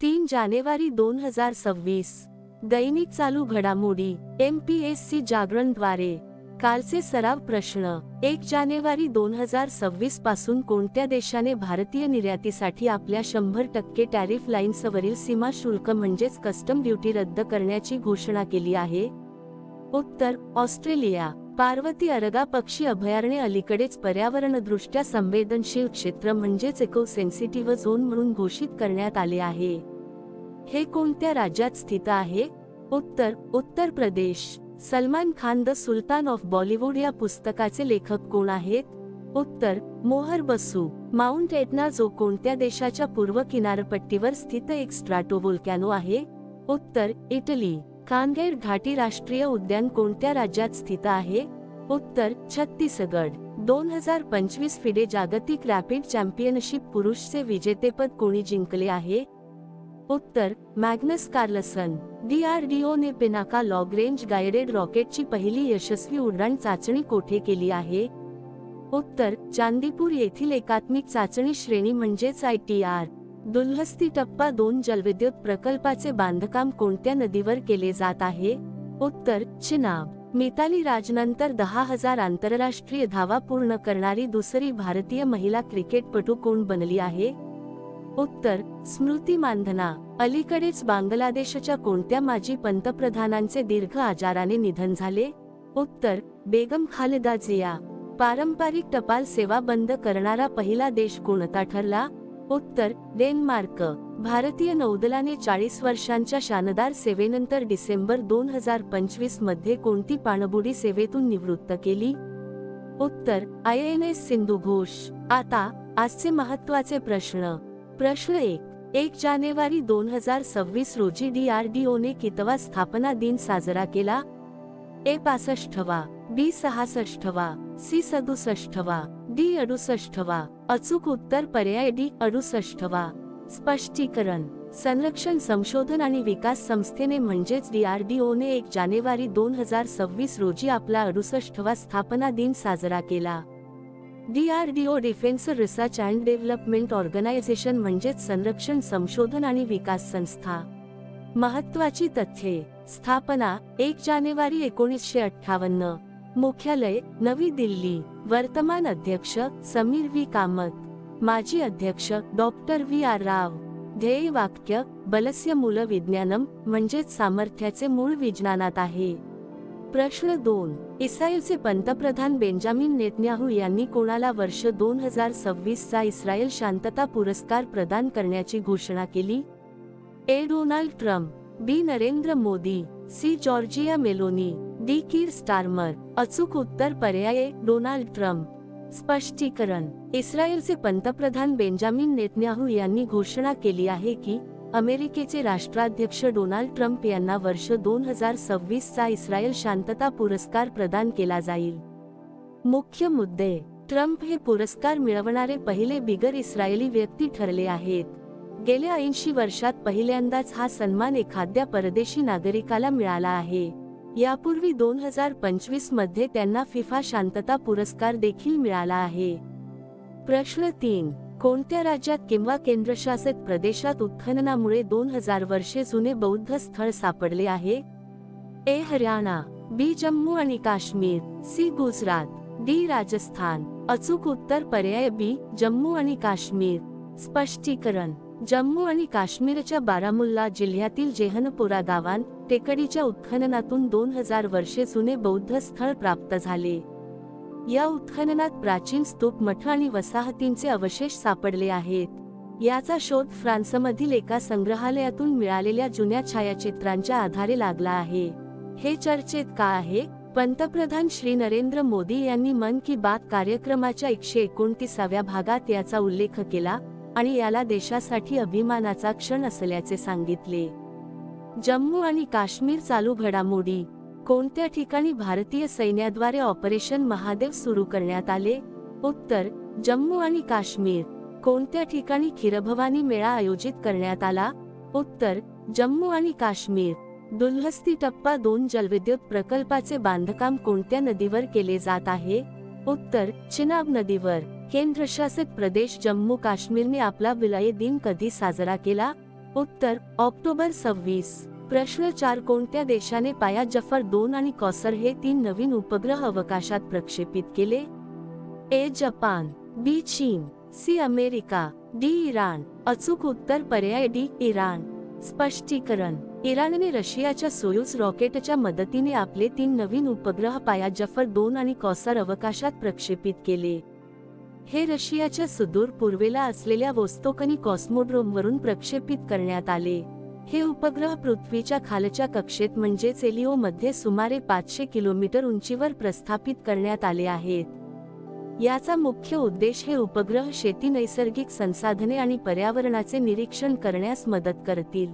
तीन जानेवारी दोन हजार सव्वीस. दैनिक चालू घडामोडी एम पी एस सी जागरणद्वारे. कालचे सराव प्रश्न एक जानेवारी दोन हजार सव्वीसपासून कोणत्या देशाने भारतीय निर्यातीसाठी आपल्या शंभर टक्के टॅरिफ लाईन्सवरील सीमा शुल्क म्हणजेच कस्टम ड्युटी रद्द करण्याची घोषणा केली आहे? उत्तर ऑस्ट्रेलिया. पार्वती अरगा पक्षी अभयारण्य अलीकडेच पर्यावरणदृष्ट्या संवेदनशील क्षेत्र म्हणजेच इको सेन्सिटिव्ह झोन म्हणून घोषित करण्यात आले आहे. हे कोणत्या राज्यात स्थित आहे? उत्तर Uttar Pradesh. Salman Khan the sultan of Bollywood या पुस्तकाचे लेखक कोण आहेत? उत्तर मोहर बसू. माउंट एटना जो कोणत्या देशाच्या पूर्व किनारपट्टीवर स्थित एक स्ट्राटोवोल्कॅनो आहे? उत्तर इटली. कानगेर घाटी राष्ट्रीय उद्यान कोणत्या राज्यात स्थित आहे? उत्तर छत्तीसगड. दोन हजार पंचवीस फिडे जागतिक रॅपिड चॅम्पियनशिप पुरुषचे विजेतेपद कोणी जिंकले आहे? उत्तर मॅग्नस कार्लसन डीआरडीओने पिनाका लॉग रेंज गायडेड रॉकेटची पहिली यशस्वी उड्डाण चाचणी कोठे केली आहे? उत्तर चांदीपूर येथील एकात्मिक चाचणी श्रेणी म्हणजेच आय टी आर. दुल्हस्ती टप्पा दोन जलविद्युत प्रकल्पाचे बांधकाम कोणत्या नदीवर केले जात आहे? उत्तर चिनाब मिताली राजनंतर दहा हजार आंतरराष्ट्रीय धावा पूर्ण करणारी दुसरी भारतीय महिला क्रिकेटपटू कोण बनली आहे? उत्तर स्मृती मानधना अलीकडेच बांगलादेशच्या कोणत्या माजी पंतप्रधानांचे दीर्घ आजाराने निधन झाले? उत्तर बेगम खालिदा जिया पारंपरिक टपाल सेवा बंद करणारा पहिला देश कोणता ठरला? उत्तर डेन्मार्क भारतीय नौदलाने चाळीस वर्षांच्या शानदार सेवेनंतर डिसेंबर दोन हजार पंचवीसमध्ये कोणती पाणबुडी सेवेतून निवृत्त केली? उत्तर I N S Sindhu Ghosh आता आजचे महत्त्वाचे प्रश्न. प्रश्न एक. एक जानेवारी दोन हजार सव्वीस रोजी डीआरडीओने कितवा स्थापना दिन साजरा केला? ए पासष्टवा बी सहासष्टवा सी सदुसष्टवा डी अडुसष्टवा अचूक उत्तर पर्याय डी अडुसष्टवा स्पष्टीकरण. संरक्षण संशोधन आणि विकास संस्थेने म्हणजेच डीआरडीओने एक जानेवारी दोन हजार सव्वीस रोजी आपला अडुसष्टवा स्थापना दिन साजरा केला. DRDO defence research and development organisation म्हणजेच संरक्षण संशोधन आणि विकास संस्था. महत्वाची तथ्ये. स्थापना एक जानेवारी एकोणीसशे अठ्ठावन्न. मुख्यालय नवी दिल्ली. वर्तमान अध्यक्ष समीर व्ही. कामत. माजी अध्यक्ष डॉक्टर व्ही. आर. राव. ध्येय वाक्य बलस्य मूल विज्ञानम म्हणजेच सामर्थ्याचे मूळ विज्ञानात आहे. प्रश्न दोन. इस्रायलचे पंतप्रधान बेंजामिन नेतन्याहू यांनी कोणाला वर्ष दोन हजार सव्वीस चा इस्रायल शांतता पुरस्कार प्रदान करण्याची घोषणा केली? A. Donald Trump B. Narendra Modi C. Giorgia Meloni D. Keir Starmer. अचूक उत्तर पर्याय डोनाल्ड ट्रम्प. स्पष्टीकरण. इस्रायलचे पंतप्रधान बेंजामिन नेतन्याहू यांनी घोषणा केली आहे की अमेरिकेचे राष्ट्राध्यक्ष डोनाल्ड ट्रम्प यांना वर्ष दोन हजार सव्वीसचा इस्रायल शांतता पुरस्कार प्रदान केला जाईल. मुख्य मुद्दे ट्रम्प हे पुरस्कार मिळवणारे पहिले बिगर इस्रायली व्यक्ती ठरले आहेत. गेल्या ऐंशी वर्षात पहिल्यांदाच हा सन्मान एखाद्या परदेशी नागरिकाला मिळाला आहे. यापूर्वी दोन हजार पंचवीसमध्ये त्यांना फिफा शांतता पुरस्कार देखील मिळाला आहे. प्रश्न तीन कोणत्या राज्यात किंवा केंद्रशासित प्रदेशात उत्खननामुळे दोन हजार वर्षे जुने बौद्ध स्थळ सापडले आहे? ए हरियाणा बी जम्मू आणि काश्मीर सी गुजरात डी राजस्थान अचूक उत्तर पर्याय बी जम्मू आणि काश्मीर. स्पष्टीकरण जम्मू आणि काश्मीरच्या बारामुल्ला जिल्ह्यातील जेहनपुरा गावात टेकडीच्या उत्खननातून दोन हजार वर्षे जुने बौद्ध स्थळ प्राप्त झाले. या उत्खननात प्राचीन स्तूप मठ आणि वसाहतींचे अवशेष सापडले आहेत. याचा शोध फ्रान्समधील एका संग्रहालयातून मिळालेल्या जुन्या छायाचित्रांच्या आधारे लागला आहे. हे चर्चेत का आहे? पंतप्रधान श्री नरेंद्र मोदी यांनी मन की बात कार्यक्रमाच्या एकशे एकोणतीसाव्या भागात याचा उल्लेख केला आणि याला देशासाठी अभिमानाचा क्षण असल्याचे सांगितले. जम्मू आणि काश्मीर चालू घडामोडी कोणत्या ठिकाणी भारतीय सैन्याद्वारे ऑपरेशन महादेव सुरू करण्यात आले? उत्तर जम्मू आणि काश्मीर. कोणत्या ठिकाणी खिरभवानी मेळा आयोजित करण्यात आला? उत्तर जम्मू आणि काश्मीर. दुल्हस्ती टप्पा दोन जलविद्युत प्रकल्पाचे बांधकाम कोणत्या नदीवर केले जात आहे? उत्तर चिनाब नदीवर. केंद्रशासित प्रदेश जम्मू काश्मीरने आपला विलय दिन कधी साजरा केला? उत्तर ऑक्टोबर सव्वीस. प्रश्न चार कोणत्या देशाने पाया जफर दोन आणि कॉसर हे तीन नवीन उपग्रह अवकाशात प्रक्षेपित केले? ए जपान बी चीन सी अमेरिका डी इराण. अचूक उत्तर पर्याय डी इराण. स्पष्टीकरण इराणने रशियाच्या सोयूस रॉकेटच्या मदतीने आपले तीन नवीन उपग्रह पाया जफर दोन आणि कॉसर अवकाशात प्रक्षेपित केले. हे रशियाच्या सुदूर पूर्वेला असलेल्या वोस्तोकनी कॉस्मोड्रोमवरून प्रक्षेपित करण्यात आले. हे उपग्रह पृथ्वीच्या खालच्या कक्षेत म्हणजे एलिओ मध्ये सुमारे पाचशे किलोमीटर उंचीवर प्रस्थापित करण्यात आले आहेत. याचा मुख्य उद्देश हे उपग्रह शेती नैसर्गिक संसाधने आणि पर्यावरणाचे निरीक्षण करण्यास मदत करतील.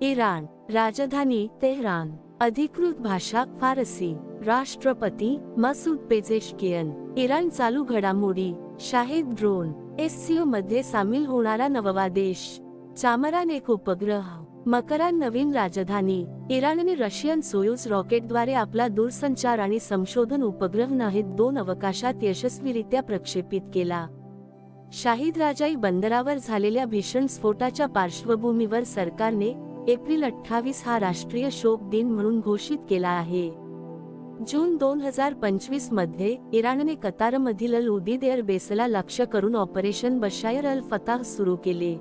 इराण राजधानी तेहरान. अधिकृत भाषा फारसी. राष्ट्रपती मसूद पेझेशकियन. इराण चालू घडामोडी. शाहिद ड्रोन. एससीओ मध्ये सामील होणारा नववा देश. चामरान एक उपग्रह मकरान नवीन राजधानी इराणने रशियन सोयूज रॉकेटद्वारे आपला दूरसंचार आणि संशोधन उपग्रह नाहीत दोन अवकाशात यशस्वीरित्या प्रक्षेपित केला. शाहिद राजाई बंदरावर झालेल्या भीषण स्फोटाच्या पार्श्वभूमीवर सरकारने एप्रिल अठ्ठावीस हा राष्ट्रीय शोक दिन म्हणून घोषित केला आहे. जून दोन हजार पंचवीसमध्ये इराणने कतारमधील अल उदीद एअर बेसला लक्ष्य करून ऑपरेशन बशायर अल फताह सुरू केले.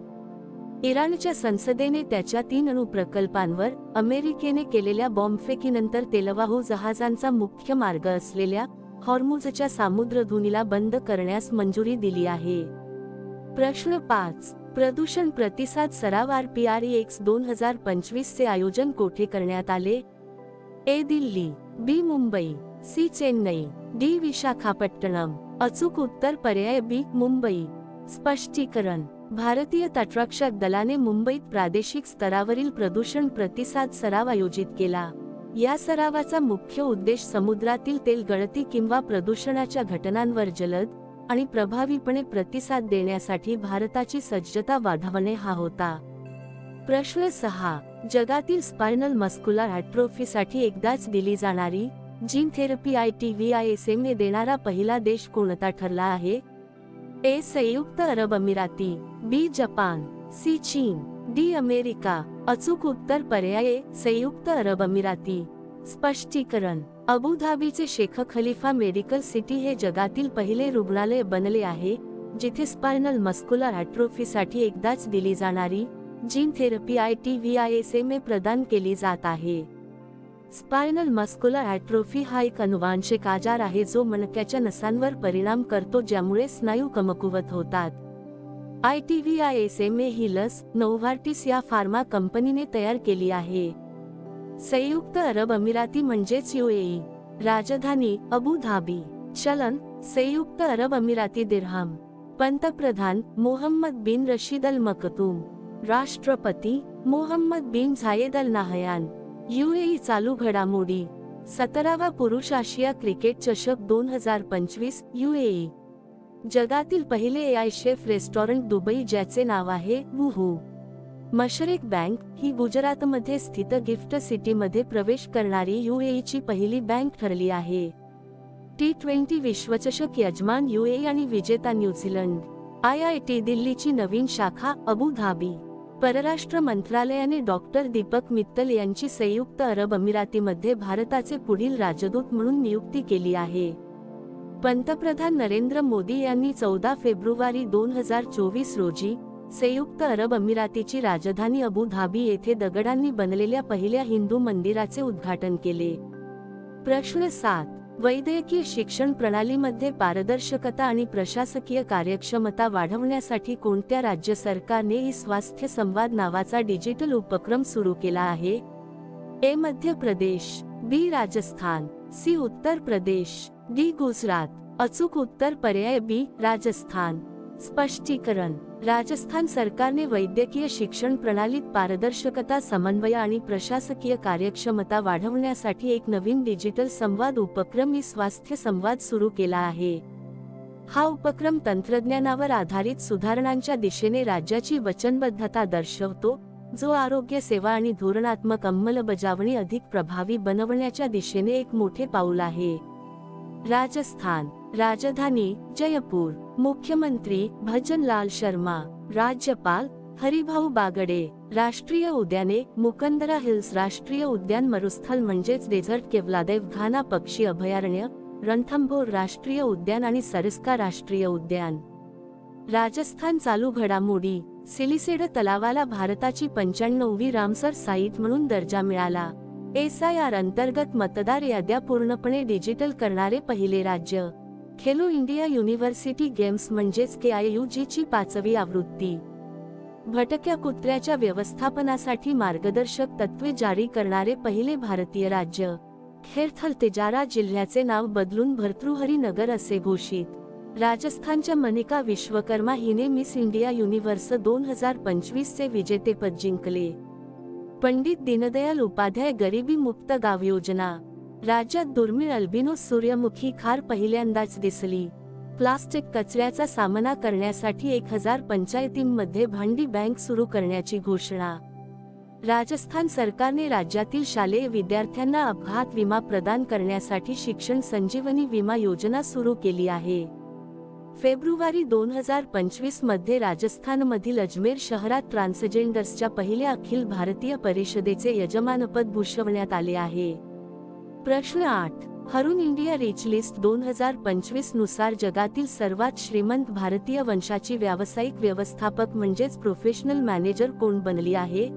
इराणच्या संसदेने त्याच्या तीन अणुप्रकल्पांवर अमेरिकेने केलेल्या बॉम्बफेकीनंतर तेलवाहू जहाजांचा मुख्य मार्ग असलेल्या हॉर्मुझच्या सामुद्रधुनीला बंद करण्यास मंजुरी दिली आहे. प्रश्न पाच. प्रदूषण प्रतिसाद सराव आर पी आर एक्स दोन हजार पंचवीस चे आयोजन कोठे करण्यात आले? A Delhi B Mumbai C Chennai D Visakhapatnam अचूक उत्तर पर्याय बी मुंबई. स्पष्टीकरण. भारतीय तटरक्षक दलाने मुंबईत प्रादेशिक स्तरावरील प्रदूषण प्रतिसाद सराव आयोजित केला. या सरावाचा मुख्य उद्देश समुद्रातील तेल गळती किंवा प्रदूषणाच्या घटनांवर जलद आणि प्रभावीपणे प्रतिसाद देण्यासाठी भारताची सज्जता वाढवणे हा होता. प्रश्न सहा. जगातील स्पायनल मस्कुलर ॲट्रोफीसाठी एकदाच दिली जाणारी gene therapy I T V I S M ने देणारा पहिला देश कोणता ठरला आहे? ए संयुक्त अरब अमिराती बी जपान सी चीन डी अमेरिका अचूक उत्तर पर्याय संयुक्त अरब अमिराती. स्पष्टीकरण अबुधाबीचे शेख खलिफा मेडिकल सिटी हे जगातील पहिले रुग्णालय बनले आहे जिथे स्पायनल मस्कुलर ॲट्रोफीसाठी एकदाच दिली जाणारी gene therapy I T V I S M A प्रदान केली जात आहे. स्पायनल मस्कुलर ॲट्रोफी हा एक अनुवांशिक आजार आहे जो मणक्याच्या नसांवर परिणाम करतो ज्यामुळे स्नायू कमकुवत होतात. I T V I S M A ही लस नोव्हार्टिस या फार्मा कंपनीने तयार केली आहे. संयुक्त अरब अमिराती म्हणजेच युएई राजधानी अबू धाबी. चलन संयुक्त अरब अमिराती दिरहम. पंतप्रधान मोहम्मद बिन रशीद अल मकतूम. राष्ट्रपती Mohammed bin Zayed Al Nahyan. UAE चालू घडामोडी. सतरावा पुरुष आशिया क्रिकेट चषक दोन हजार पंचवीस यूएई जगातील पहिले एआय शेफ रेस्टॉरंट दुबई ज्याचे नाव आहे वुहू. मशरेक बँक ही गुजरातमध्ये स्थित गिफ्ट सिटीमध्ये प्रवेश करणारी यूएईची पहिली बँक ठरली आहे. टी ट्वेंटी विश्वचषक यजमान यूएई आणि विजेता न्यूझीलंड. आय आय टी दिल्लीची नवीन शाखा अबू धाबी परराष्ट्र मंत्रालयाने डॉक्टर दीपक मित्तल यांची संयुक्त अरब अमिरातीमध्ये भारताचे पुढील राजदूत म्हणून नियुक्ती केली आहे. पंतप्रधान नरेंद्र मोदी यांनी चौदा फेब्रुवारी दोन हजार चोवीस रोजी संयुक्त अरब अमिरातीची राजधानी अबू धाबी येथे दगडांनी बनलेल्या पहिल्या हिंदू मंदिराचे उद्घाटन केले. प्रश्न सात. वैद्यकीय शिक्षण प्रणालीमध्ये पारदर्शकता आणि प्रशासकीय कार्यक्षमता वाढवण्यासाठी कोणत्या राज्य सरकारने ई स्वास्थ्य संवाद नावाचा डिजिटल उपक्रम सुरू केला आहे? ए मध्य प्रदेश बी राजस्थान सी उत्तर प्रदेश डी गुजरात अचूक उत्तर पर्याय बी राजस्थान. स्पष्टीकरण. राजस्थान सरकारने वैद्यकीय शिक्षण प्रणालीत पारदर्शकता समन्वय आणि प्रशासकीय कार्यक्षमता वाढवण्यासाठी एक नवीन डिजिटल संवाद उपक्रम ई स्वास्थ्य संवाद सुरू केला आहे. हा उपक्रम तंत्रज्ञानावर आधारित सुधारणांच्या दिशेने राज्याची वचनबद्धता दर्शवतो जो आरोग्य सेवा आणि धोरणात्मक अंमलबजावणी अधिक प्रभावी बनवण्याच्या दिशेने एक मोठे पाऊल आहे. राजस्थान राजधानी जयपूर. मुख्यमंत्री भजनलाल शर्मा राज्यपाल हरिभाऊ बागडे राष्ट्रीय उद्याने मुकंदरा हिल्स राष्ट्रीय उद्यान मरुस्थल म्हणजेच डेझर्ट केवलादेव घाना पक्षी अभयारण्य रणथंभोर राष्ट्रीय उद्यान आणि सरिस्का राष्ट्रीय उद्यान. राजस्थान चालू घडामोडी सिलिसेड तलावाला भारताची पंच्याण्णववी रामसर साईट म्हणून दर्जा मिळाला. एस आय आर अंतर्गत मतदार याद्या पूर्णपणे डिजिटल करणारे पहिले राज्य. खेलो इंडिया युनिव्हर्सिटी गेम्स म्हणजेच के आय यू ची पाचवी आवृत्ती. भटक्या कुत्र्याच्या व्यवस्थापनासाठी मार्गदर्शक तत्वे जारी करणारे पहिले भारतीय राज्य. खेरथल तेजारा जिल्ह्याचे नाव बदलून भर्तृहरी नगर असे घोषित. राजस्थानच्या मनिका विश्वकर्मा हिने मिस इंडिया युनिव्हर्स दोन हजार पंचवीसचे विजेतेपद जिंकले. पंडित दीनदयाल उपाध्याय गरिबी मुक्त गाव योजना. राज्यात दुर्मिळ अल्बिनो सूर्यमुखी खार पहिल्यांदाच दिसली. प्लास्टिक कचऱ्याचा सामना करण्यासाठी एक हजार पंचायतींमध्ये भांडी बँक सुरू करण्याची घोषणा. राजस्थान सरकारने राज्यातील शालेय विद्यार्थ्यांना अपघात विमा प्रदान करण्यासाठी शिक्षण संजीवनी विमा योजना सुरू केली आहे. फेब्रुवारी दोन हजार पंचवीसमध्ये राजस्थानमधील अजमेर शहरात ट्रान्सजेंडर्सच्या पहिल्या अखिल भारतीय परिषदेचे यजमानपद भूषवण्यात आले आहे. प्रश्न आठ. हरून इंडिया रिच लिस्ट दोन हजार पंचवीसनुसार जगातील सर्वात श्रीमंत भारतीय वंशाची व्यावसायिक व्यवस्थापक म्हणजेच प्रोफेशनल मॅनेजर कोण बनली आहे?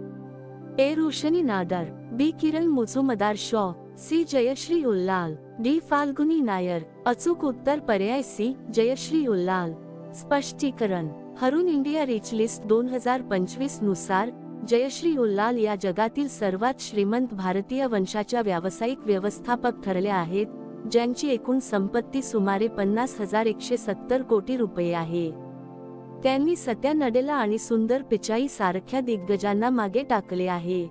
A. Roshni Nadar B. Kiran Mazumdar Shaw C. Jayashree Ullal D. Falguni Nayar अचूक उत्तर पर्याय सी. जयश्री उल्लाल. स्पष्टीकरण. हरून इंडिया रिच लिस्ट दोन हजार पंचवीसनुसार जयश्री उल्लाल या जगातील सर्वात श्रीमंत भारतीय वंशाच्या व्यावसायिक व्यवस्थापक ठरल्या आहेत ज्यांची एकूण संपत्ती सुमारे पन्नास हजार एकशे सत्तर कोटी रुपये आहे. त्यांनी सत्या नडेला आणि सुंदर पिचाई सारख्या दिग्गजांना मागे टाकले आहे.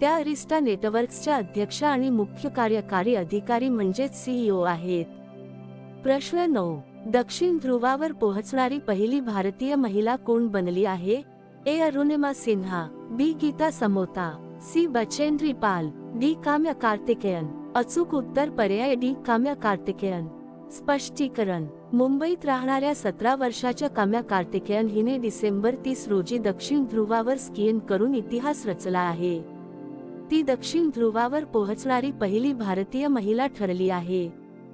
त्या अरिस्टा नेटवर्क्सच्या अध्यक्षा आणि मुख्य कार्यकारी अधिकारी म्हणजेच सीईओ आहेत. प्रश्न नऊ. दक्षिण ध्रुवावर पोहोचणारी पहिली भारतीय महिला कोण बनली आहे? A Arunima Sinha B Geeta Samota C Bachendri Pal D Kamya Karthikeyan अचूक उत्तर पर्याय डी काम्या कार्तिकेयन. स्पष्टीकरण मुंबईत राहणाऱ्या सतरा वर्षाच्या काम्या कार्तिकेयन हिने डिसेंबर तीस रोजी दक्षिण ध्रुवावर स्कीइंग करून इतिहास रचला आहे. ती दक्षिण ध्रुवावर पोहोचणारी पहिली भारतीय महिला ठरली आहे.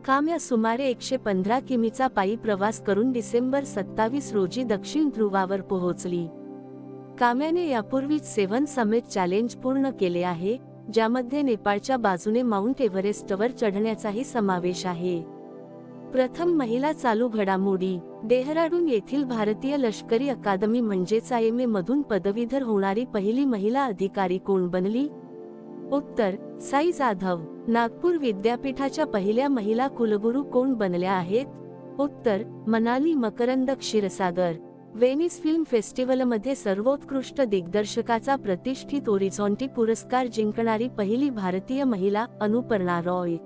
काम्या सुमारे एकशे पंधरा किमीचा पायी प्रवास करून डिसेंबर सत्तावीस रोजी दक्षिण ध्रुवावर पोहोचली. काम्याने यापूर्वीच सेव्हन समिट चॅलेंज पूर्ण केले आहे ज्यामध्ये नेपाळच्या बाजूने माउंट एव्हरेस्टवर चढण्याचाही समावेश आहे. प्रथम महिला चालू घडामोडी डेहराडून येथील भारतीय लष्करी अकादमी म्हणजेच आय एम ए मधून पदवीधर होणारी पहिली महिला अधिकारी कोण बनली? उत्तर साई जाधव नागपूर विद्यापीठाच्या पहिल्या महिला कुलगुरू कोण बनल्या आहेत? उत्तर मनाली मकरंद क्षीरसागर. वेनिस फिल्म फेस्टिवलमध्ये सर्वोत्कृष्ट दिग्दर्शकाचा प्रतिष्ठित ओरिझॉन्टी पुरस्कार जिंकणारी पहिली भारतीय महिला अनुपर्णा रॉय.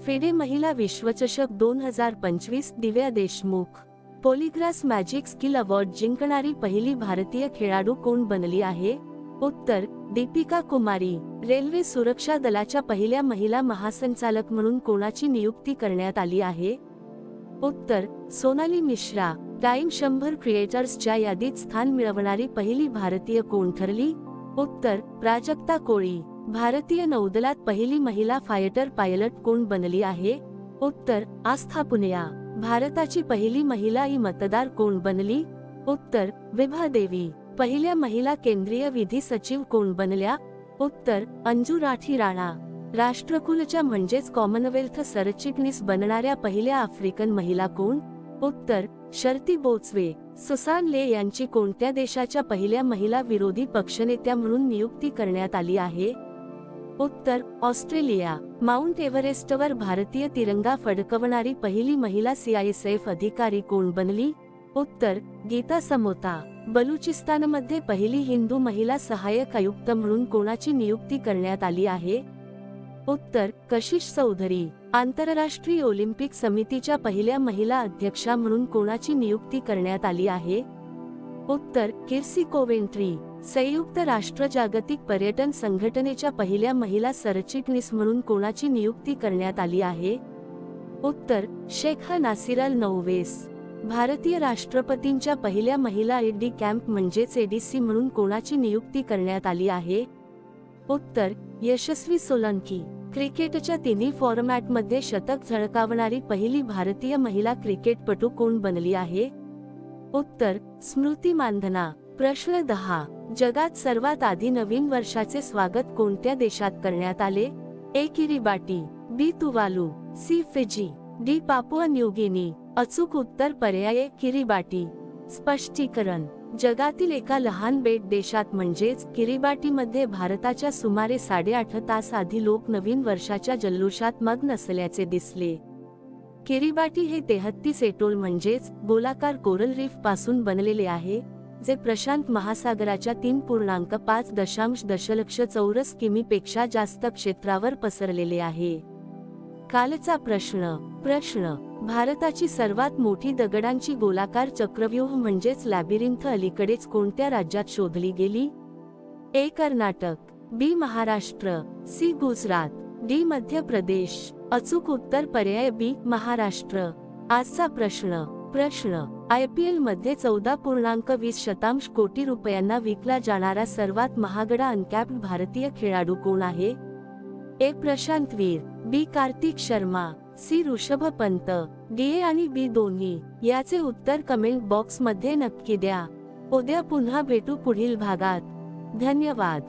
फेडे महिला विश्वचषक दोन हजार पंचवीस दिव्या देशमुख. पॉलिग्रास मॅजिक स्किल अवॉर्ड जिंकणारी पहिली भारतीय खेळाडू कोण बनली आहे? उत्तर दीपिका कुमारी. रेल्वे सुरक्षा दलाच्या पहिल्या महिला महासंचालक म्हणून कोणाची नियुक्ती करण्यात आली आहे? उत्तर सोनाली मिश्रा. टाइम शंभर क्रिएटर्सच्या यादीत स्थान मिळवणारी पहिली भारतीय कोण ठरली उत्तर प्राजक्ता कोळी. भारतीय नौदलात पहिली महिला फायटर पायलट कोण बनली आहे? उत्तर आस्था पुनिया. भारताची पहिली महिला ई मतदार कोण बनली? उत्तर विभा देवी. पहिल्या महिला केंद्रीय विधी सचिव कोण बनल्या? उत्तर अंजू राठी राणा. राष्ट्रकुलच्या म्हणजेच कॉमनवेल्थ सरचिटणीस बनणाऱ्या पहिल्या आफ्रिकन महिला कोण? उत्तर शर्ती बोचवे सुसान ले यांची कोणत्या देशाच्या पहिल्या महिला विरोधी पक्षनेत्या म्हणून नियुक्ती करण्यात आली आहे? उत्तर ऑस्ट्रेलिया. माउंट एव्हरेस्टवर भारतीय तिरंगा फडकवणारी पहिली महिला सीआयएसएफ अधिकारी कोण बनली? उत्तर गीता समोता. बलुचिस्तानमध्ये पहिली हिंदू महिला सहाय्यक आयुक्त म्हणून कोणाची नियुक्ती करण्यात आली आहे? उत्तर कशिश चौधरी आंतरराष्ट्रीय ऑलिम्पिक समितीच्या पहिल्या महिला अध्यक्षा म्हणून कोणाची नियुक्ती करण्यात आली आहे? उत्तर किर्सी कोवेंट्री संयुक्त राष्ट्र जागतिक पर्यटन संघटनेच्या पहिल्या महिला सरचिटणीस म्हणून कोणाची नियुक्ती करण्यात आली आहे? उत्तर शेख नासिर नौवेस भारतीय राष्ट्रपतींच्या पहिल्या महिला एडी कॅम्प म्हणजेच एडीसी म्हणून कोणाची नियुक्ती करण्यात आली आहे? उत्तर यशस्वी सोलंकी क्रिकेटच्या तिन्ही फॉर्मॅटमध्ये शतक झळकावणारी पहिली भारतीय महिला क्रिकेटपटू कोण बनली आहे? उत्तर स्मृती मानधना. प्रश्न दहा. जगात सर्वात आधी नवीन वर्षाचे स्वागत कोणत्या देशात करण्यात आले? A. Kiribati B. Tuvalu C. Fiji D. Papua New Guinea. अचूक उत्तर पर्याय किरीबाटी. स्पष्टीकरण. जगातील एका लहान बेट देशात म्हणजेच किरिबाटीमध्ये भारताच्या सुमारे साडेआठ तास आधी लोक नवीन वर्षाच्या जल्लोषात मग्न असल्याचे दिसले. किरिबाटी हे तेहत्तीस एटोल म्हणजेच गोलाकार कोरल रीफपासून बनलेले आहे जे प्रशांत महासागराच्या तीन पूर्णांक पाच दशांश दशलक्ष चौरस किमीपेक्षा जास्त क्षेत्रावर पसरलेले आहे. कालचा प्रश्न प्रश्न. भारताची सर्वात मोठी दगडांची गोलाकार चक्रव्यूह म्हणजेच लॅबिरिंथ अलीकडेच कोणत्या राज्यात शोधली गेली? A. Karnataka B. Maharashtra C. Gujarat D. Madhya Pradesh अचूक उत्तर पर्याय बी. महाराष्ट्र. आजचा प्रश्न प्रश्न आय पी एलमध्ये चौदा पूर्णांक वीस शतांश कोटी रुपयांना विकला जाणारा सर्वात महागडा अनकॅप्ड भारतीय खेळाडू कोण आहे? A. Prashant Veer B. Kartik Sharma C Rishabh Pant D A आणि बी दोन्ही याचे उत्तर कमेंट बॉक्समध्ये नक्की द्या. उद्या पुन्हा भेटू पुढील भागात. धन्यवाद.